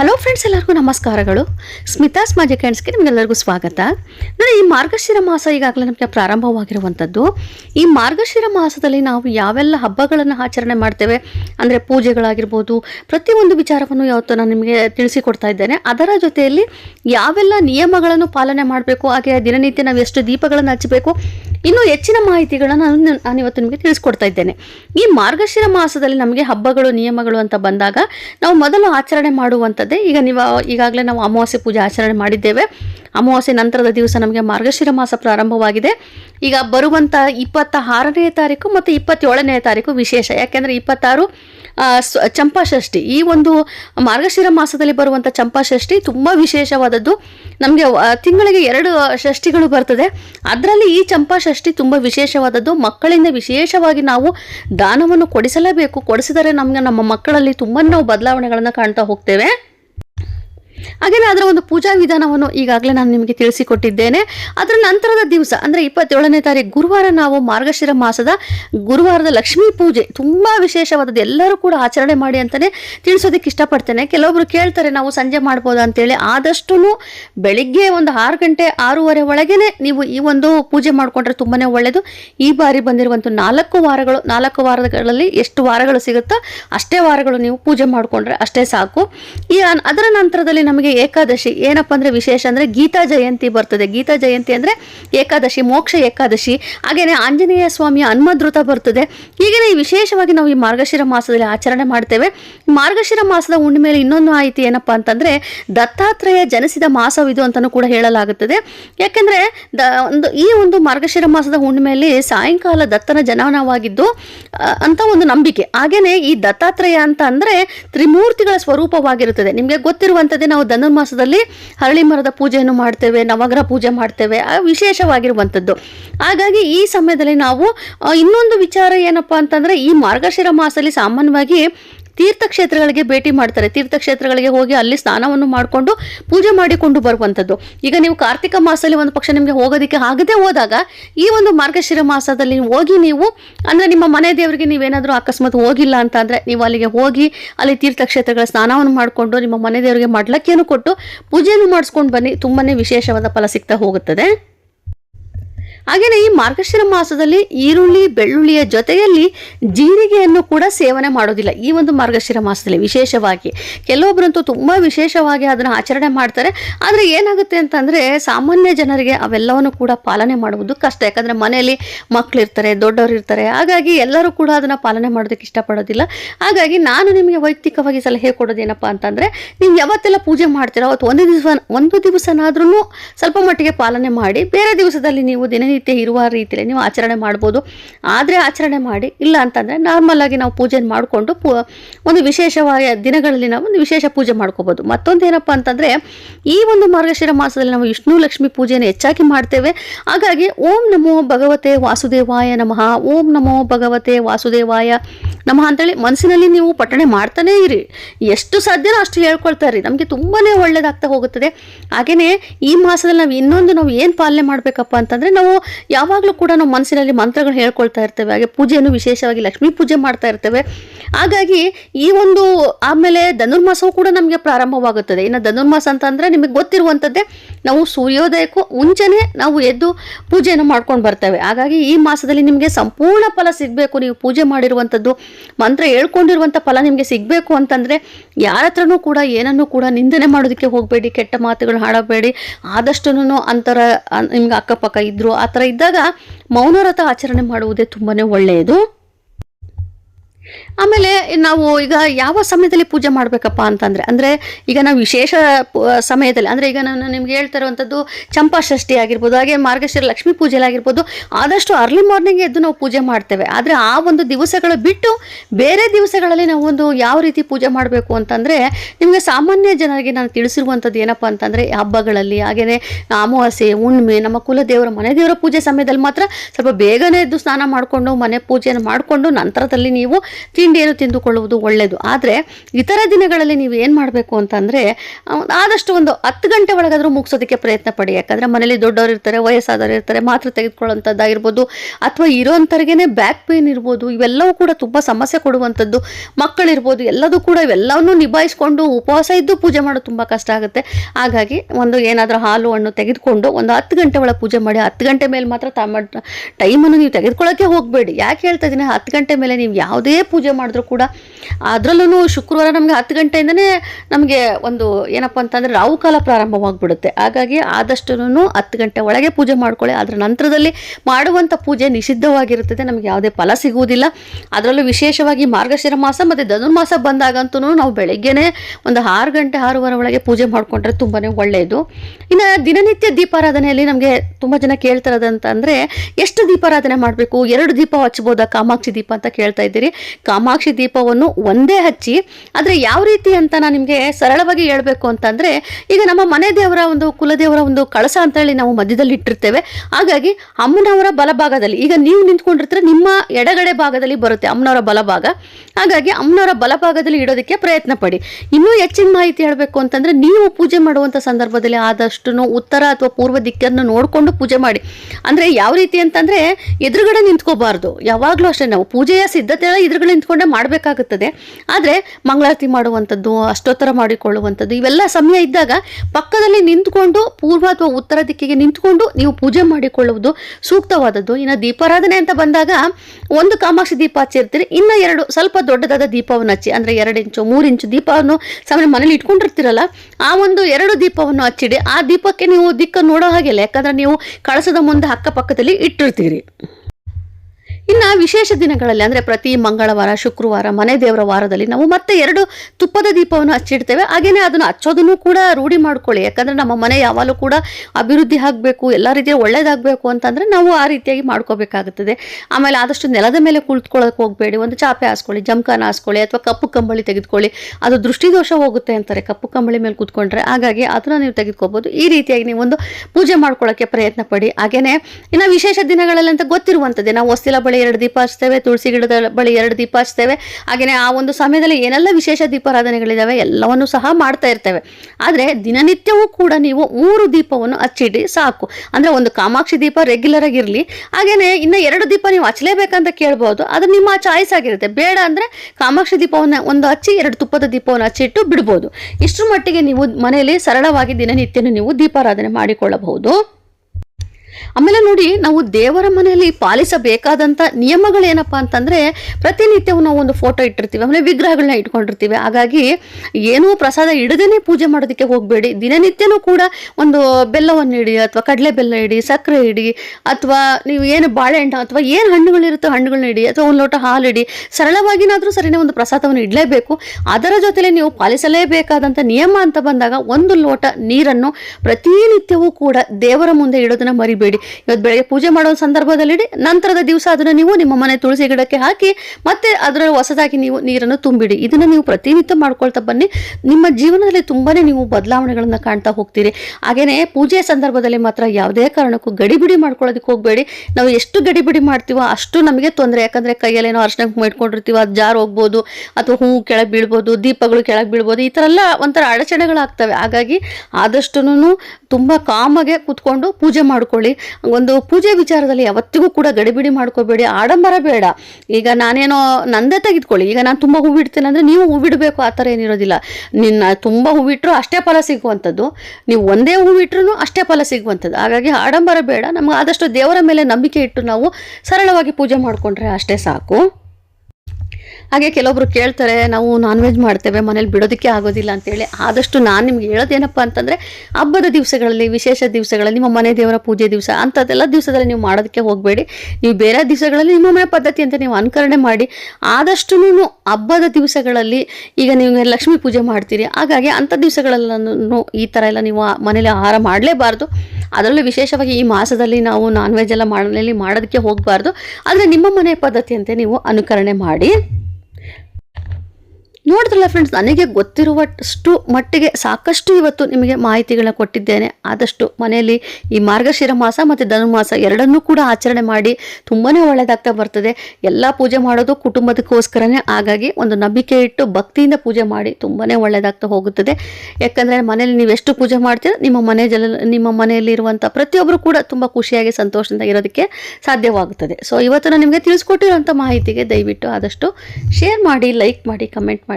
Hello friends ಎಲ್ಲರಿಗೂ ನಮಸ್ಕಾರಗಳು. Smitha's magic ಕ್ಯಾಂಡ್ಸ್ಗೆ ನಿಮಗೆಲ್ಲರಿಗೂ ಸ್ವಾಗತ. ನೋಡಿ ಈ ಮಾರ್ಗಶಿರ ಮಾಸ ಈಗಾಗಲೇ ನಮಗೆ ಪ್ರಾರಂಭವಾಗಿರುವಂಥದ್ದು ಈ ಮಾರ್ಗಶಿರ ಮಾಸದಲ್ಲಿ ನಾವು ಯಾವೆಲ್ಲ ಹಬ್ಬಗಳನ್ನು ಆಚರಣೆ ಮಾಡ್ತೇವೆ, ಅಂದರೆ ಪೂಜೆಗಳಾಗಿರ್ಬೋದು, ಪ್ರತಿಯೊಂದು ವಿಚಾರವನ್ನು ಯಾವತ್ತೂ ನಾನು ನಿಮಗೆ ತಿಳಿಸಿಕೊಡ್ತಾ ಇದ್ದೇನೆ. ಅದರ ಜೊತೆಯಲ್ಲಿ ಯಾವೆಲ್ಲ ನಿಯಮಗಳನ್ನು ಪಾಲನೆ ಮಾಡಬೇಕು, ಹಾಗೆ ದಿನನಿತ್ಯ ನಾವು ಎಷ್ಟು ದೀಪಗಳನ್ನು ಹಚ್ಚಬೇಕು, ಇನ್ನೂ ಹೆಚ್ಚಿನ ಮಾಹಿತಿಗಳನ್ನು ನಾನು ನಾನು ಇವತ್ತು ನಿಮಗೆ ತಿಳಿಸ್ಕೊಡ್ತಾ ಇದ್ದೇನೆ. ಈ ಮಾರ್ಗಶಿರ ಮಾಸದಲ್ಲಿ ನಮಗೆ ಹಬ್ಬಗಳು, ನಿಯಮಗಳು ಅಂತ ಬಂದಾಗ ನಾವು ಮೊದಲು ಆಚರಣೆ ಮಾಡುವಂಥದ್ದೇ ಈಗ ನೀವು, ಈಗಾಗಲೇ ನಾವು ಅಮಾವಾಸ್ಯೆ ಪೂಜೆ ಆಚರಣೆ ಮಾಡಿದ್ದೇವೆ. ಅಮಾವಾಸ್ಯೆ ನಂತರದ ದಿವಸ ನಮಗೆ ಮಾರ್ಗಶಿರ ಮಾಸ ಪ್ರಾರಂಭವಾಗಿದೆ. ಈಗ ಬರುವಂಥ ಇಪ್ಪತ್ತ ಆರನೇ ತಾರೀಕು ಮತ್ತು ಇಪ್ಪತ್ತೇಳನೇ ತಾರೀಕು ವಿಶೇಷ. ಯಾಕೆಂದರೆ ಇಪ್ಪತ್ತಾರು ಚಂಪಾಷಷ್ಠಿ. ಈ ಒಂದು ಮಾರ್ಗಶಿರ ಮಾಸದಲ್ಲಿ ಬರುವಂಥ ಚಂಪಾಷಷ್ಠಿ ತುಂಬ ವಿಶೇಷವಾದದ್ದು. ನಮಗೆ ತಿಂಗಳಿಗೆ ಎರಡು ಷಷ್ಠಿಗಳು ಬರ್ತದೆ. ಅದರಲ್ಲಿ ಈ ಚಂಪಾಷಷ್ಠಿ ತುಂಬ ವಿಶೇಷವಾದದ್ದು. ಮಕ್ಕಳಿಂದ ವಿಶೇಷವಾಗಿ ನಾವು ದಾನವನ್ನು ಕೊಡಿಸಲೇಬೇಕು. ಕೊಡಿಸಿದರೆ ನಮಗೆ ನಮ್ಮ ಮಕ್ಕಳಲ್ಲಿ ತುಂಬ ನಾವು ಬದಲಾವಣೆಗಳನ್ನು ಕಾಣ್ತಾ ಹೋಗ್ತೇವೆ. ಹಾಗೆಯೇ ಅದರ ಒಂದು ಪೂಜಾ ವಿಧಾನವನ್ನು ಈಗಾಗಲೇ ನಾನು ನಿಮಗೆ ತಿಳಿಸಿಕೊಟ್ಟಿದ್ದೇನೆ. ಅದರ ನಂತರದ ದಿವಸ, ಅಂದರೆ ಇಪ್ಪತ್ತೇಳನೇ ತಾರೀಕು ಗುರುವಾರ ನಾವು ಮಾರ್ಗಶಿರ ಮಾಸದ ಗುರುವಾರದ ಲಕ್ಷ್ಮೀ ಪೂಜೆ, ತುಂಬ ವಿಶೇಷವಾದದ್ದು, ಎಲ್ಲರೂ ಕೂಡ ಆಚರಣೆ ಮಾಡಿ ಅಂತಲೇ ತಿಳಿಸೋದಕ್ಕೆ ಇಷ್ಟಪಡ್ತೇನೆ. ಕೆಲವೊಬ್ರು ಕೇಳ್ತಾರೆ, ನಾವು ಸಂಜೆ ಮಾಡ್ಬೋದಾ ಅಂತೇಳಿ. ಆದಷ್ಟು ಬೆಳಿಗ್ಗೆ ಒಂದು ಆರು ಗಂಟೆ, ಆರೂವರೆ ಒಳಗೇನೆ ನೀವು ಈ ಒಂದು ಪೂಜೆ ಮಾಡಿಕೊಂಡ್ರೆ ತುಂಬಾ ಒಳ್ಳೆಯದು ಈ ಬಾರಿ ಬಂದಿರುವಂಥ ನಾಲ್ಕು ವಾರಗಳು, ನಾಲ್ಕು ವಾರಗಳಲ್ಲಿ ಎಷ್ಟು ವಾರಗಳು ಸಿಗುತ್ತೋ ಅಷ್ಟೇ ವಾರಗಳು ನೀವು ಪೂಜೆ ಮಾಡಿಕೊಂಡ್ರೆ ಅಷ್ಟೇ ಸಾಕು. ಈ ಅದರ ನಂತರದಲ್ಲಿ ನಮಗೆ ಏಕಾದಶಿ ಏನಪ್ಪ ಅಂದರೆ ವಿಶೇಷ ಅಂದರೆ ಗೀತಾ ಜಯಂತಿ ಬರ್ತದೆ. ಗೀತಾ ಜಯಂತಿ ಅಂದರೆ ಏಕಾದಶಿ, ಮೋಕ್ಷ ಏಕಾದಶಿ ಹಾಗೆಯೇ ಆಂಜನೇಯ ಸ್ವಾಮಿಯ ಅನ್ಮದೃತ ಬರ್ತದೆ. ಹೀಗೆ ವಿಶೇಷವಾಗಿ ನಾವು ಈ ಮಾರ್ಗಶಿರ ಮಾಸದಲ್ಲಿ ಆಚರಣೆ ಮಾಡ್ತೇವೆ. ಮಾರ್ಗಶಿರ ಮಾಸದ ಹುಣ್ಣಿಮೆಯಲ್ಲಿ ಇನ್ನೊಂದು ಮಾಹಿತಿ ಏನಪ್ಪ ಅಂತಂದರೆ ದತ್ತಾತ್ರೇಯ ಜನಿಸಿದ ಮಾಸವಿದು ಅಂತಲೂ ಕೂಡ ಹೇಳಲಾಗುತ್ತದೆ. ಯಾಕೆಂದರೆ ದ ಒಂದು ಈ ಒಂದು ಮಾರ್ಗಶಿರ ಮಾಸದ ಹುಣ್ಣಿಮೆಯಲ್ಲಿ ಸಾಯಂಕಾಲ ದತ್ತನ ಜನನವಾಗಿದ್ದು ಅಂತ ಒಂದು ನಂಬಿಕೆ. ಹಾಗೆಯೇ ಈ ದತ್ತಾತ್ರೇಯ ಅಂತ ಅಂದರೆ ತ್ರಿಮೂರ್ತಿಗಳ ಸ್ವರೂಪವಾಗಿರುತ್ತದೆ. ನಿಮಗೆ ಗೊತ್ತಿರುವಂಥದ್ದೇ ಧನುರ್ಮಾಸದಲ್ಲಿ ಹರಳಿ ಮರದ ಪೂಜೆಯನ್ನು ಮಾಡ್ತೇವೆ, ನವಗ್ರಹ ಪೂಜೆ ಮಾಡ್ತೇವೆ ವಿಶೇಷವಾಗಿರುವಂಥದ್ದು. ಹಾಗಾಗಿ ಈ ಸಮಯದಲ್ಲಿ ನಾವು ಇನ್ನೊಂದು ವಿಚಾರ ಏನಪ್ಪಾ ಅಂತಂದರೆ ಈ ಮಾರ್ಗಶಿರ ಮಾಸದಲ್ಲಿ ಸಾಮಾನ್ಯವಾಗಿ ತೀರ್ಥಕ್ಷೇತ್ರಗಳಿಗೆ ಭೇಟಿ ಮಾಡ್ತಾರೆ. ತೀರ್ಥಕ್ಷೇತ್ರಗಳಿಗೆ ಹೋಗಿ ಅಲ್ಲಿ ಸ್ನಾನವನ್ನು ಮಾಡಿಕೊಂಡು ಪೂಜೆ ಮಾಡಿಕೊಂಡು ಬರುವಂಥದ್ದು. ಈಗ ನೀವು ಕಾರ್ತಿಕ ಮಾಸದಲ್ಲಿ ಒಂದು ಪಕ್ಷ ನಿಮಗೆ ಹೋಗೋದಕ್ಕೆ ಆಗದೆ ಹೋದಾಗ ಈ ಒಂದು ಮಾರ್ಗಶಿರ ಮಾಸದಲ್ಲಿ ಹೋಗಿ ನೀವು, ಅಂದರೆ ನಿಮ್ಮ ಮನೆ ದೇವರಿಗೆ ನೀವೇನಾದರೂ ಅಕಸ್ಮಾತ್ ಹೋಗಿಲ್ಲ ಅಂತ ಅಂದರೆ ನೀವು ಅಲ್ಲಿಗೆ ಹೋಗಿ ಅಲ್ಲಿ ತೀರ್ಥಕ್ಷೇತ್ರಗಳ ಸ್ನಾನವನ್ನು ಮಾಡಿಕೊಂಡು ನಿಮ್ಮ ಮನೆ ದೇವರಿಗೆ ಮಡ್ಲಕ್ಕಿಯನ್ನು ಕೊಟ್ಟು ಪೂಜೆಯನ್ನು ಮಾಡಿಸ್ಕೊಂಡು ಬನ್ನಿ. ತುಂಬಾ ವಿಶೇಷವಾದ ಫಲ ಸಿಗ್ತಾ ಹೋಗುತ್ತದೆ. ಹಾಗೆಯೇ ಈ ಮಾರ್ಗಶಿರ ಮಾಸದಲ್ಲಿ ಈರುಳ್ಳಿ, ಬೆಳ್ಳುಳ್ಳಿಯ ಜೊತೆಯಲ್ಲಿ ಜೀರಿಗೆಯನ್ನು ಕೂಡ ಸೇವನೆ ಮಾಡೋದಿಲ್ಲ ಈ ಒಂದು ಮಾರ್ಗಶಿರ ಮಾಸದಲ್ಲಿ ವಿಶೇಷವಾಗಿ. ಕೆಲವೊಬ್ಬರಂತೂ ತುಂಬ ವಿಶೇಷವಾಗಿ ಅದನ್ನು ಆಚರಣೆ ಮಾಡ್ತಾರೆ. ಆದರೆ ಏನಾಗುತ್ತೆ ಅಂತಂದರೆ ಸಾಮಾನ್ಯ ಜನರಿಗೆ ಅವೆಲ್ಲವನ್ನು ಕೂಡ ಪಾಲನೆ ಮಾಡುವುದು ಕಷ್ಟ. ಯಾಕಂದರೆ ಮನೆಯಲ್ಲಿ ಮಕ್ಕಳಿರ್ತಾರೆ ದೊಡ್ಡವರು ಇರ್ತಾರೆ ಹಾಗಾಗಿ ಎಲ್ಲರೂ ಕೂಡ ಅದನ್ನು ಪಾಲನೆ ಮಾಡೋದಕ್ಕೆ ಇಷ್ಟಪಡೋದಿಲ್ಲ. ಹಾಗಾಗಿ ನಾನು ನಿಮಗೆ ವೈಯಕ್ತಿಕವಾಗಿ ಸಲಹೆ ಕೊಡೋದೇನಪ್ಪ ಅಂತಂದರೆ, ನೀವು ಯಾವತ್ತೆಲ್ಲ ಪೂಜೆ ಮಾಡ್ತೀರೋ ಅವತ್ತು ಒಂದು ದಿವಸ, ಒಂದು ದಿವಸನಾದ್ರೂ ಸ್ವಲ್ಪ ಮಟ್ಟಿಗೆ ಪಾಲನೆ ಮಾಡಿ, ಬೇರೆ ದಿವಸದಲ್ಲಿ ನೀವು ದಿನನಿತ್ಯ ಇರುವ ರೀತಿಯಲ್ಲಿ ನೀವು ಆಚರಣೆ ಮಾಡ್ಬೋದು. ಆದರೆ ಆಚರಣೆ ಮಾಡಿ, ಇಲ್ಲ ಅಂತಂದರೆ ನಾರ್ಮಲ್ ಆಗಿ ನಾವು ಪೂಜೆ ಮಾಡಿಕೊಂಡು ಪೂ, ಒಂದು ವಿಶೇಷವಾದ ದಿನಗಳಲ್ಲಿ ನಾವು ಒಂದು ವಿಶೇಷ ಪೂಜೆ ಮಾಡ್ಕೋಬೋದು. ಮತ್ತೊಂದು ಏನಪ್ಪ ಅಂತಂದರೆ, ಈ ಒಂದು ಮಾರ್ಗಶಿರ ಮಾಸದಲ್ಲಿ ನಾವು ವಿಷ್ಣು ಲಕ್ಷ್ಮಿ ಪೂಜೆಯನ್ನು ಹೆಚ್ಚಾಗಿ ಮಾಡ್ತೇವೆ. ಹಾಗಾಗಿ ಓಂ ನಮೋ ಭಗವತೆ ವಾಸುದೇವಾಯ ನಮಃ. ಓಂ ನಮೋ ಭಗವತೆ ವಾಸುದೇವಾಯ. ನಮಃ ಅಂತೇಳಿ ಮನಸ್ಸಿನಲ್ಲಿ ನೀವು ಪಠಣೆ ಮಾಡ್ತಾನೇ ಇರಿ. ಎಷ್ಟು ಸಾಧ್ಯನೋ ಅಷ್ಟು ಹೇಳ್ಕೊಳ್ತಾ ಇರಿ ನಮಗೆ ತುಂಬಾ ಒಳ್ಳೆಯದಾಗ್ತಾ ಹೋಗುತ್ತದೆ. ಹಾಗೆಯೇ ಈ ಮಾಸದಲ್ಲಿ ನಾವು ಇನ್ನೊಂದು ನಾವು ಏನು ಪಾಲನೆ ಮಾಡಬೇಕಪ್ಪ ಅಂತಂದರೆ ನಾವು ಯಾವಾಗಲೂ ಕೂಡ ನಾವು ಮನಸ್ಸಿನಲ್ಲಿ ಮಂತ್ರಗಳು ಹೇಳ್ಕೊಳ್ತಾ ಇರ್ತೇವೆ. ಹಾಗೆ ಪೂಜೆಯನ್ನು ವಿಶೇಷವಾಗಿ ಲಕ್ಷ್ಮೀ ಪೂಜೆ ಮಾಡ್ತಾ ಇರ್ತೇವೆ. ಹಾಗಾಗಿ ಈ ಒಂದು ಆಮೇಲೆ ಧನುರ್ಮಾಸವು ಕೂಡ ನಮಗೆ ಪ್ರಾರಂಭವಾಗುತ್ತದೆ. ಇನ್ನು ಧನುರ್ಮಾಸ ಅಂತಂದರೆ ನಿಮಗೆ ಗೊತ್ತಿರುವಂಥದ್ದೇ ನಾವು ಸೂರ್ಯೋದಯಕ್ಕೂ ಮುಂಚೆನೇ ನಾವು ಎದ್ದು ಪೂಜೆಯನ್ನು ಮಾಡ್ಕೊಂಡು ಬರ್ತೇವೆ. ಹಾಗಾಗಿ ಈ ಮಾಸದಲ್ಲಿ ನಿಮಗೆ ಸಂಪೂರ್ಣ ಫಲ ಸಿಗಬೇಕು. ನೀವು ಪೂಜೆ ಮಾಡಿರುವಂಥದ್ದು ಮಂತ್ರ ಹೇಳ್ಕೊಂಡಿರುವಂಥ ಫಲ ನಿಮಗೆ ಸಿಗಬೇಕು ಅಂತಂದರೆ ಯಾರ ಹತ್ರನೂ ಕೂಡ ಏನನ್ನೂ ಕೂಡ ನಿಂದನೆ ಮಾಡೋದಕ್ಕೆ ಹೋಗಬೇಡಿ, ಕೆಟ್ಟ ಮಾತುಗಳು ಹಾಡಬೇಡಿ ಆದಷ್ಟು ಅಂತರ ನಿಮ್ಗೆ ಅಕ್ಕಪಕ್ಕ ಇದ್ದರು ಆ ಥರ ಇದ್ದಾಗ ಮೌನವ್ರತ ಆಚರಣೆ ಮಾಡುವುದೇ ತುಂಬಾ ಒಳ್ಳೆಯದು. ಆಮೇಲೆ ನಾವು ಈಗ ಯಾವ ಸಮಯದಲ್ಲಿ ಪೂಜೆ ಮಾಡಬೇಕಪ್ಪ ಅಂತಂದರೆ, ಅಂದರೆ ಈಗ ನಾವು ವಿಶೇಷ ಸಮಯದಲ್ಲಿ, ಅಂದರೆ ಈಗ ನಾನು ನಿಮ್ಗೆ ಹೇಳ್ತಾ ಇರುವಂಥದ್ದು ಚಂಪಾಷಷ್ಠಿ ಆಗಿರ್ಬೋದು, ಹಾಗೆ ಮಾರ್ಗಶಿರ ಲಕ್ಷ್ಮೀ ಪೂಜೆಲಿ ಆಗಿರ್ಬೋದು, ಆದಷ್ಟು ಅರ್ಲಿ ಮಾರ್ನಿಂಗ್ ಎದ್ದು ನಾವು ಪೂಜೆ ಮಾಡ್ತೇವೆ. ಆದರೆ ಆ ಒಂದು ದಿವಸಗಳು ಬಿಟ್ಟು ಬೇರೆ ದಿವಸಗಳಲ್ಲಿ ನಾವು ಒಂದು ಯಾವ ರೀತಿ ಪೂಜೆ ಮಾಡಬೇಕು ಅಂತಂದರೆ, ನಿಮಗೆ ಸಾಮಾನ್ಯ ಜನರಿಗೆ ನಾನು ತಿಳಿಸಿರುವಂಥದ್ದು ಏನಪ್ಪ ಅಂತಂದರೆ ಹಬ್ಬಗಳಲ್ಲಿ ಹಾಗೆಯೇ ಅಮಾವಾಸ್ಯೆ, ಹುಣ್ಣಿಮೆ, ನಮ್ಮ ಕುಲದೇವರ, ಮನೆ ದೇವರ ಪೂಜೆ ಸಮಯದಲ್ಲಿ ಮಾತ್ರ ಸ್ವಲ್ಪ ಬೇಗನೆ ಎದ್ದು ಸ್ನಾನ ಮಾಡಿಕೊಂಡು ಮನೆ ಪೂಜೆಯನ್ನು ಮಾಡಿಕೊಂಡು ನಂತರದಲ್ಲಿ ನೀವು ತಿಂಡಿ ತಿಂಡಿಯನ್ನು ತಿಂದುಕೊಳ್ಳುವುದು ಒಳ್ಳೆಯದು ಆದರೆ ಇತರ ದಿನಗಳಲ್ಲಿ ನೀವು ಏನು ಮಾಡಬೇಕು ಅಂತಂದರೆ ಆದಷ್ಟು ಒಂದು ಹತ್ತು ಗಂಟೆ ಒಳಗಾದರೂ ಮುಗಿಸೋದಕ್ಕೆ ಪ್ರಯತ್ನ ಪಡಿ. ಯಾಕಂದರೆ ಮನೇಲಿ ದೊಡ್ಡವರು ಇರ್ತಾರೆ, ವಯಸ್ಸಾದವರು ಇರ್ತಾರೆ, ಮಾತ್ರೆ ತೆಗೆದುಕೊಳ್ಳುವಂಥದ್ದಾಗಿರ್ಬೋದು, ಅಥವಾ ಇರೋಂಥವ್ರಿಗೇ ಬ್ಯಾಕ್ ಪೇನ್ ಇರ್ಬೋದು, ಇವೆಲ್ಲವೂ ಕೂಡ ತುಂಬ ಸಮಸ್ಯೆ ಕೊಡುವಂಥದ್ದು. ಮಕ್ಕಳಿರ್ಬೋದು, ಎಲ್ಲದೂ ಕೂಡ ಇವೆಲ್ಲವನ್ನೂ ನಿಭಾಯಿಸ್ಕೊಂಡು ಉಪವಾಸ ಇದ್ದು ಪೂಜೆ ಮಾಡೋದು ತುಂಬ ಕಷ್ಟ ಆಗುತ್ತೆ. ಹಾಗಾಗಿ ಒಂದು ಏನಾದರೂ ಹಾಲು, ಹಣ್ಣು ತೆಗೆದುಕೊಂಡು ಒಂದು ಹತ್ತು ಗಂಟೆ ಒಳಗೆ ಪೂಜೆ ಮಾಡಿ, ಹತ್ತು ಗಂಟೆ ಮೇಲೆ ಮಾತ್ರ ತಮ್ಮ, ಟೈಮನ್ನು ನೀವು ತೆಗೆದುಕೊಳ್ಳೋಕ್ಕೆ ಹೋಗಬೇಡಿ. ಯಾಕೆ ಹೇಳ್ತಾ ಇದ್ದೀನಿ? ಹತ್ತು ಗಂಟೆ ಮೇಲೆ ನೀವು ಯಾವುದೇ ಪೂಜೆ ಮಾಡಿದ್ರೂ ಕೂಡ ಅದರಲ್ಲೂ ಶುಕ್ರವಾರ ನಮಗೆ ಹತ್ತು ಗಂಟೆಯಿಂದನೇ ನಮಗೆ ಒಂದು ಏನಪ್ಪ ಅಂತಂದರೆ ರಾಹುಕಾಲ ಪ್ರಾರಂಭವಾಗ್ಬಿಡುತ್ತೆ. ಹಾಗಾಗಿ ಆದಷ್ಟು ಹತ್ತು ಗಂಟೆ ಒಳಗೆ ಪೂಜೆ ಮಾಡ್ಕೊಳ್ಳಿ. ಅದರ ನಂತರದಲ್ಲಿ ಮಾಡುವಂಥ ಪೂಜೆ ನಿಷಿದ್ಧವಾಗಿರುತ್ತದೆ. ನಮಗೆ ಯಾವುದೇ ಫಲ ಸಿಗುವುದಿಲ್ಲ. ಅದರಲ್ಲೂ ವಿಶೇಷವಾಗಿ ಮಾರ್ಗಶಿರ ಮಾಸ ಮತ್ತು ಧನುರ್ಮಾಸ ಬಂದಾಗಂತೂ ನಾವು ಬೆಳಗ್ಗೆನೇ ಒಂದು ಆರು ಗಂಟೆ, ಆರೂವರೆ ಒಳಗೆ ಪೂಜೆ ಮಾಡಿಕೊಂಡ್ರೆ ತುಂಬಾ ಒಳ್ಳೆಯದು. ಇನ್ನು ದಿನನಿತ್ಯ ದೀಪಾರಾಧನೆಯಲ್ಲಿ ನಮಗೆ ತುಂಬ ಜನ ಕೇಳ್ತಾರದ ಅಂತಂದ್ರೆ, ಎಷ್ಟು ದೀಪಾರಾಧನೆ ಮಾಡಬೇಕು? ಎರಡು ದೀಪ ಹಚ್ಬೋದಾ? ಕಾಮಾಕ್ಷಿ ದೀಪ ಅಂತ ಕೇಳ್ತಾ ಇದ್ದೀರಿ. ಕಾಮಾಕ್ಷಿ ದೀಪವನ್ನು ಒಂದೇ ಹಚ್ಚಿ, ಆದರೆ ಯಾವ ರೀತಿ ಅಂತ ನಾನು ನಿಮಗೆ ಸರಳವಾಗಿ ಹೇಳಬೇಕು ಅಂತಂದರೆ, ಈಗ ನಮ್ಮ ಮನೆ ದೇವರ ಒಂದು ಕುಲದೇವರ ಒಂದು ಕಳಸ ಅಂತ ಹೇಳಿ ನಾವು ಮಧ್ಯದಲ್ಲಿ ಇಟ್ಟಿರ್ತೇವೆ. ಹಾಗಾಗಿ ಅಮ್ಮನವರ ಬಲಭಾಗದಲ್ಲಿ, ಈಗ ನೀವು ನಿಂತ್ಕೊಂಡಿರ್ತೀರ, ನಿಮ್ಮ ಎಡಗಡೆ ಭಾಗದಲ್ಲಿ ಬರುತ್ತೆ ಅಮ್ಮನವರ ಬಲಭಾಗ. ಹಾಗಾಗಿ ಅಮ್ಮನವರ ಬಲಭಾಗದಲ್ಲಿ ಇಡೋದಕ್ಕೆ ಪ್ರಯತ್ನ ಪಡಿ. ಇನ್ನೂ ಹೆಚ್ಚಿನ ಮಾಹಿತಿ ಹೇಳಬೇಕು ಅಂತಂದರೆ, ನೀವು ಪೂಜೆ ಮಾಡುವಂಥ ಸಂದರ್ಭದಲ್ಲಿ ಆದಷ್ಟು ಉತ್ತರ ಅಥವಾ ಪೂರ್ವ ದಿಕ್ಕನ್ನು ನೋಡಿಕೊಂಡು ಪೂಜೆ ಮಾಡಿ. ಅಂದರೆ ಯಾವ ರೀತಿ ಅಂತಂದರೆ, ಎದುರುಗಡೆ ನಿಂತ್ಕೋಬಾರ್ದು. ಯಾವಾಗಲೂ ಅಷ್ಟೇ ನಾವು ಪೂಜೆಯ ಸಿದ್ಧತೆ ಎದುರುಗಡೆ ಎದುರುಗಡೆ ಮಾಡಬೇಕಾಗುತ್ತದೆ. ಆದರೆ ಮಂಗಳಾರತಿ ಮಾಡುವಂಥದ್ದು, ಅಷ್ಟೋತ್ತರ ಮಾಡಿಕೊಳ್ಳುವಂಥದ್ದು, ಇವೆಲ್ಲ ಸಮಯ ಇದ್ದಾಗ ಪಕ್ಕದಲ್ಲಿ ನಿಂತ್ಕೊಂಡು ಪೂರ್ವ ಅಥವಾ ಉತ್ತರ ದಿಕ್ಕಿಗೆ ನಿಂತ್ಕೊಂಡು ನೀವು ಪೂಜೆ ಮಾಡಿಕೊಳ್ಳುವುದು ಸೂಕ್ತವಾದದ್ದು. ಇನ್ನು ದೀಪಾರಾಧನೆ ಅಂತ ಬಂದಾಗ ಒಂದು ಕಾಮಾಕ್ಷಿ ದೀಪ ಹಚ್ಚಿರ್ತೀರಿ ಇನ್ನು ಎರಡು ಸ್ವಲ್ಪ ದೊಡ್ಡದಾದ ದೀಪವನ್ನು ಹಚ್ಚಿ, ಅಂದರೆ ಎರಡು ಇಂಚು ಮೂರು ಇಂಚು ದೀಪವನ್ನು ಸಮಯ ಮನೇಲಿ ಇಟ್ಕೊಂಡಿರ್ತೀರಲ್ಲ, ಆ ಒಂದು ಎರಡು ದೀಪವನ್ನು ಹಚ್ಚಿಡಿ. ಆ ದೀಪಕ್ಕೆ ನೀವು ದಿಕ್ಕ ನೋಡೋ ಹಾಗೆಲ್ಲ ಯಾಕಂದರೆ ನೀವು ಕಳಸದ ಮುಂದೆ ಅಕ್ಕಪಕ್ಕದಲ್ಲಿ ಇಟ್ಟಿರ್ತೀರಿ. ಇನ್ನು ವಿಶೇಷ ದಿನಗಳಲ್ಲಿ ಅಂದರೆ ಪ್ರತಿ ಮಂಗಳವಾರ, ಶುಕ್ರವಾರ, ಮನೆ ದೇವರ ವಾರದಲ್ಲಿ ನಾವು ಮತ್ತೆ ಎರಡು ತುಪ್ಪದ ದೀಪವನ್ನು ಹಚ್ಚಿಡ್ತೇವೆ. ಹಾಗೆಯೇ ಅದನ್ನು ಹಚ್ಚೋದನ್ನು ಕೂಡ ರೂಢಿ ಮಾಡ್ಕೊಳ್ಳಿ. ಯಾಕಂದರೆ ನಮ್ಮ ಮನೆ ಯಾವಾಗಲೂ ಕೂಡ ಅಭಿವೃದ್ಧಿ ಆಗಬೇಕು, ಎಲ್ಲ ರೀತಿಯ ಒಳ್ಳೇದಾಗಬೇಕು ಅಂತಂದರೆ ನಾವು ಆ ರೀತಿಯಾಗಿ ಮಾಡ್ಕೋಬೇಕಾಗುತ್ತದೆ. ಆಮೇಲೆ ಆದಷ್ಟು ನೆಲದ ಮೇಲೆ ಕುಳಿತುಕೊಳ್ಳೋಕೆ ಹೋಗಬೇಡಿ. ಒಂದು ಚಾಪೆ ಹಾಸ್ಕೊಳ್ಳಿ, ಜಮಖಾನ ಹಾಸ್ಕೊಳ್ಳಿ, ಅಥವಾ ಕಪ್ಪು ಕಂಬಳಿ ತೆಗೆದುಕೊಳ್ಳಿ. ಅದು ದೃಷ್ಟಿದೋಷ ಹೋಗುತ್ತೆ ಅಂತಾರೆ. ಕಪ್ಪು ಕಂಬಳಿ ಮೇಲೆ ಕೂತ್ಕೊಂಡ್ರೆ ಹಾಗಾಗಿ ಅದನ್ನು ನೀವು ತೆಗೆದುಕೋಬೋದು. ಈ ರೀತಿಯಾಗಿ ನೀವು ಒಂದು ಪೂಜೆ ಮಾಡ್ಕೊಳ್ಳೋಕ್ಕೆ ಪ್ರಯತ್ನ ಪಡಿ. ಹಾಗೆಯೇ ಇನ್ನು ವಿಶೇಷ ದಿನಗಳಲ್ಲಿ ಅಂತ ಗೊತ್ತಿರುವಂಥದ್ದೇ. ನಾವು ಹೊಸ್ತಿಲ ಬಳಿ ಎರಡು ದೀಪ ಹಚ್ತೇವೆ, ತುಳಸಿ ಗಿಡದ ಬಳಿ ಎರಡು ದೀಪ ಹಚ್ತೇವೆ. ಹಾಗೆಯೇ ಆ ಒಂದು ಸಮಯದಲ್ಲಿ ಏನೆಲ್ಲ ವಿಶೇಷ ದೀಪಾರಾಧನೆಗಳಿದ್ದಾವೆ ಎಲ್ಲವನ್ನು ಸಹ ಮಾಡ್ತಾ ಇರ್ತೇವೆ. ಆದರೆ ದಿನನಿತ್ಯವೂ ಕೂಡ ನೀವು ಮೂರು ದೀಪವನ್ನು ಹಚ್ಚಿಡಿ ಸಾಕು. ಅಂದರೆ ಒಂದು ಕಾಮಾಕ್ಷಿ ದೀಪ ರೆಗ್ಯುಲರ್ ಆಗಿರಲಿ ಹಾಗೆಯೇ ಇನ್ನು ಎರಡು ದೀಪ ನೀವು ಹಚ್ಚಲೇಬೇಕಂತ ಕೇಳ್ಬೋದು. ಅದು ನಿಮ್ಮ ಚಾಯ್ಸ್ ಆಗಿರುತ್ತೆ. ಬೇಡ ಅಂದರೆ ಕಾಮಾಕ್ಷಿ ದೀಪವನ್ನು ಒಂದು ಹಚ್ಚಿ, ಎರಡು ತುಪ್ಪದ ದೀಪವನ್ನು ಹಚ್ಚಿಟ್ಟು ಬಿಡ್ಬೋದು. ಇಷ್ಟರ ಮಟ್ಟಿಗೆ ನೀವು ಮನೆಯಲ್ಲಿ ಸರಳವಾಗಿ ದಿನನಿತ್ಯನೂ ನೀವು ದೀಪಾರಾಧನೆ ಮಾಡಿಕೊಳ್ಳಬಹುದು. ಆಮೇಲೆ ನೋಡಿ, ನಾವು ದೇವರ ಮನೆಯಲ್ಲಿ ಪಾಲಿಸಬೇಕಾದಂಥ ನಿಯಮಗಳೇನಪ್ಪ ಅಂತಂದರೆ, ಪ್ರತಿನಿತ್ಯವೂ ನಾವು ಒಂದು ಫೋಟೋ ಇಟ್ಟಿರ್ತೀವಿ, ಆಮೇಲೆ ವಿಗ್ರಹಗಳನ್ನ ಇಟ್ಕೊಂಡಿರ್ತೀವಿ. ಹಾಗಾಗಿ ಏನೂ ಪ್ರಸಾದ ಹಿಡಿದೇ ಪೂಜೆ ಮಾಡೋದಕ್ಕೆ ಹೋಗಬೇಡಿ. ದಿನನಿತ್ಯನೂ ಕೂಡ ಒಂದು ಬೆಲ್ಲವನ್ನು ಇಡಿ, ಅಥವಾ ಕಡಲೆ ಬೆಲ್ಲ ಇಡಿ, ಸಕ್ಕರೆ ಇಡಿ, ಅಥವಾ ನೀವು ಏನು ಬಾಳೆಹಣ್ಣು, ಅಥವಾ ಏನು ಹಣ್ಣುಗಳಿರುತ್ತೋ ಹಣ್ಣುಗಳನ್ನ ಇಡಿ, ಅಥವಾ ಒಂದು ಲೋಟ ಹಾಲು ಇಡಿ, ಸರಳವಾಗಿನಾದರೂ ಸರಿನೇ ಒಂದು ಪ್ರಸಾದವನ್ನು ಇಡಲೇಬೇಕು. ಅದರ ಜೊತೆಲೆ ನೀವು ಪಾಲಿಸಲೇಬೇಕಾದಂಥ ನಿಯಮ ಅಂತ ಬಂದಾಗ ಒಂದು ಲೋಟ ನೀರನ್ನು ಪ್ರತಿನಿತ್ಯವೂ ಕೂಡ ದೇವರ ಮುಂದೆ ಇಡೋದನ್ನು ಮರಿಬೇಡಿ. ಇವತ್ತು ಬೆಳಗ್ಗೆ ಪೂಜೆ ಮಾಡೋ ಸಂದರ್ಭದಲ್ಲಿ ಇಡಿ ನಂತರದ ದಿವಸ ಅದನ್ನು ನೀವು ನಿಮ್ಮ ಮನೆ ತುಳಸಿ ಗಿಡಕ್ಕೆ ಹಾಕಿ, ಮತ್ತೆ ಅದರ ಹೊಸದಾಗಿ ನೀವು ನೀರನ್ನು ತುಂಬಿಡಿ. ಇದನ್ನು ನೀವು ಪ್ರತಿನಿತ್ಯ ಮಾಡ್ಕೊಳ್ತಾ ಬನ್ನಿ. ನಿಮ್ಮ ಜೀವನದಲ್ಲಿ ತುಂಬಾ ನೀವು ಬದಲಾವಣೆಗಳನ್ನು ಕಾಣ್ತಾ ಹೋಗ್ತೀರಿ. ಹಾಗೇನೆ ಪೂಜೆ ಸಂದರ್ಭದಲ್ಲಿ ಮಾತ್ರ ಯಾವುದೇ ಕಾರಣಕ್ಕೂ ಗಡಿಬಿಡಿ ಮಾಡ್ಕೊಳ್ಳೋದಕ್ಕೆ ಹೋಗಬೇಡಿ. ನಾವು ಎಷ್ಟು ಗಡಿಬಿಡಿ ಮಾಡ್ತೀವೋ ಅಷ್ಟು ನಮಗೆ ತೊಂದರೆ. ಯಾಕಂದ್ರೆ ಕೈಯಲ್ಲೇನೋ ಅರ್ಶನ ಇಟ್ಕೊಂಡಿರ್ತೀವಿ, ಅದು ಜಾರು ಹೋಗ್ಬೋದು, ಅಥವಾ ಹೂವು ಕೆಳಗೆ ಬೀಳ್ಬೋದು, ದೀಪಗಳು ಕೆಳಗೆ ಬೀಳ್ಬೋದು, ಈ ಥರ ಎಲ್ಲ ಒಂಥರ ಅಡಚಣೆಗಳಾಗ್ತವೆ. ಹಾಗಾಗಿ ಆದಷ್ಟು ತುಂಬ ಕಾಮಾಗೆ ಕೂತ್ಕೊಂಡು ಪೂಜೆ ಮಾಡ್ಕೊಳ್ಳಿ. ಒಂದು ಪೂಜೆ ವಿಚಾರದಲ್ಲಿ ಯಾವತ್ತಿಗೂ ಕೂಡ ಗಡಿಬಿಡಿ ಮಾಡ್ಕೋಬೇಡಿ, ಆಡಂಬರ ಬೇಡ. ಈಗ ನಾನೇನೋ ನಂದೇ ತೆಗೆದುಕೊಳ್ಳಿ, ಈಗ ನಾನು ತುಂಬ ಹೂವಿಡ್ತೇನೆ ಅಂದರೆ ನೀವು ಹೂವಿಡಬೇಕು ಆ ಥರ ಏನಿರೋದಿಲ್ಲ. ನಿನ್ನ ತುಂಬ ಹೂವಿಟ್ಟರು ಅಷ್ಟೇ ಫಲ ಸಿಗುವಂಥದ್ದು, ನೀವು ಒಂದೇ ಹೂವಿಟ್ರು ಅಷ್ಟೇ ಫಲ ಸಿಗುವಂಥದ್ದು. ಹಾಗಾಗಿ ಆಡಂಬರ ಬೇಡ, ನಮ್ಗೆ ಆದಷ್ಟು ದೇವರ ಮೇಲೆ ನಂಬಿಕೆ ಇಟ್ಟು ನಾವು ಸರಳವಾಗಿ ಪೂಜೆ ಮಾಡಿಕೊಂಡ್ರೆ ಅಷ್ಟೇ ಸಾಕು. ಹಾಗೆ ಕೆಲವೊಬ್ರು ಕೇಳ್ತಾರೆ, ನಾವು ನಾನ್ ವೆಜ್ ಮಾಡ್ತೇವೆ, ಮನೇಲಿ ಬಿಡೋದಕ್ಕೆ ಆಗೋದಿಲ್ಲ ಅಂತೇಳಿ ಆದಷ್ಟು ನಾನು ನಿಮ್ಗೆ ಹೇಳೋದೇನಪ್ಪ ಅಂತಂದರೆ, ಹಬ್ಬದ ದಿವಸಗಳಲ್ಲಿ, ವಿಶೇಷ ದಿವಸಗಳಲ್ಲಿ, ನಿಮ್ಮ ಮನೆ ದೇವರ ಪೂಜೆ ದಿವಸ, ಅಂಥದ್ದೆಲ್ಲ ದಿವಸದಲ್ಲಿ ನೀವು ಮಾಡೋದಕ್ಕೆ ಹೋಗಬೇಡಿ. ನೀವು ಬೇರೆ ದಿವಸಗಳಲ್ಲಿ ನಿಮ್ಮ ಮನೆ ಪದ್ಧತಿ ಅಂತ ನೀವು ಅನುಕರಣೆ ಮಾಡಿ. ಆದಷ್ಟು ಹಬ್ಬದ ದಿವಸಗಳಲ್ಲಿ ಈಗ ನೀವು ಲಕ್ಷ್ಮೀ ಪೂಜೆ ಮಾಡ್ತೀರಿ. ಹಾಗಾಗಿ ಅಂಥ ದಿವಸಗಳಲ್ಲೂ ಈ ಥರ ಎಲ್ಲ ನೀವು ಮನೇಲಿ ಆಹಾರ ಮಾಡಲೇಬಾರ್ದು. ಅದರಲ್ಲೂ ವಿಶೇಷವಾಗಿ ಈ ಮಾಸದಲ್ಲಿ ನಾವು ನಾನ್ ವೆಜ್ ಎಲ್ಲ ಮಾಡಲಿ ಮಾಡೋದಕ್ಕೆ ಹೋಗಬಾರ್ದು. ಆದರೆ ನಿಮ್ಮ ಮನೆ ಪದ್ಧತಿಯಂತೆ ನೀವು ಅನುಕರಣೆ ಮಾಡಿ. ನೋಡಿದ್ರಲ್ಲ ಫ್ರೆಂಡ್ಸ್ ನನಗೆ ಗೊತ್ತಿರುವಷ್ಟು ಮಟ್ಟಿಗೆ ಸಾಕಷ್ಟು ಇವತ್ತು ನಿಮಗೆ ಮಾಹಿತಿಗಳನ್ನ ಕೊಟ್ಟಿದ್ದೇನೆ. ಆದಷ್ಟು ಮನೆಯಲ್ಲಿ ಈ ಮಾರ್ಗಶಿರ ಮಾಸ ಮತ್ತು ಧನುಮಾಸ ಎರಡನ್ನೂ ಕೂಡ ಆಚರಣೆ ಮಾಡಿ ತುಂಬಾ ಒಳ್ಳೆಯದಾಗ್ತಾ ಬರ್ತದೆ. ಎಲ್ಲ ಪೂಜೆ ಮಾಡೋದು ಕುಟುಂಬದಕ್ಕೋಸ್ಕರನೇ. ಹಾಗಾಗಿ ಒಂದು ನಂಬಿಕೆ ಇಟ್ಟು ಭಕ್ತಿಯಿಂದ ಪೂಜೆ ಮಾಡಿ ತುಂಬಾ ಒಳ್ಳೆಯದಾಗ್ತಾ ಹೋಗುತ್ತದೆ. ಯಾಕಂದರೆ ಮನೇಲಿ ನೀವು ಎಷ್ಟು ಪೂಜೆ ಮಾಡ್ತೀರ ನಿಮ್ಮ ಮನೆ ಜಲ ನಿಮ್ಮ ಮನೆಯಲ್ಲಿರುವಂಥ ಪ್ರತಿಯೊಬ್ಬರು ಕೂಡ ತುಂಬ ಖುಷಿಯಾಗಿ ಸಂತೋಷದಿಂದ ಇರೋದಕ್ಕೆ ಸಾಧ್ಯವಾಗುತ್ತದೆ. ಸೊ ಇವತ್ತು ನಾನು ನಿಮಗೆ ತಿಳಿಸ್ಕೊಟ್ಟಿರುವಂಥ ಮಾಹಿತಿಗೆ ದಯವಿಟ್ಟು ಆದಷ್ಟು ಶೇರ್ ಮಾಡಿ ಲೈಕ್ ಮಾಡಿ ಕಮೆಂಟ್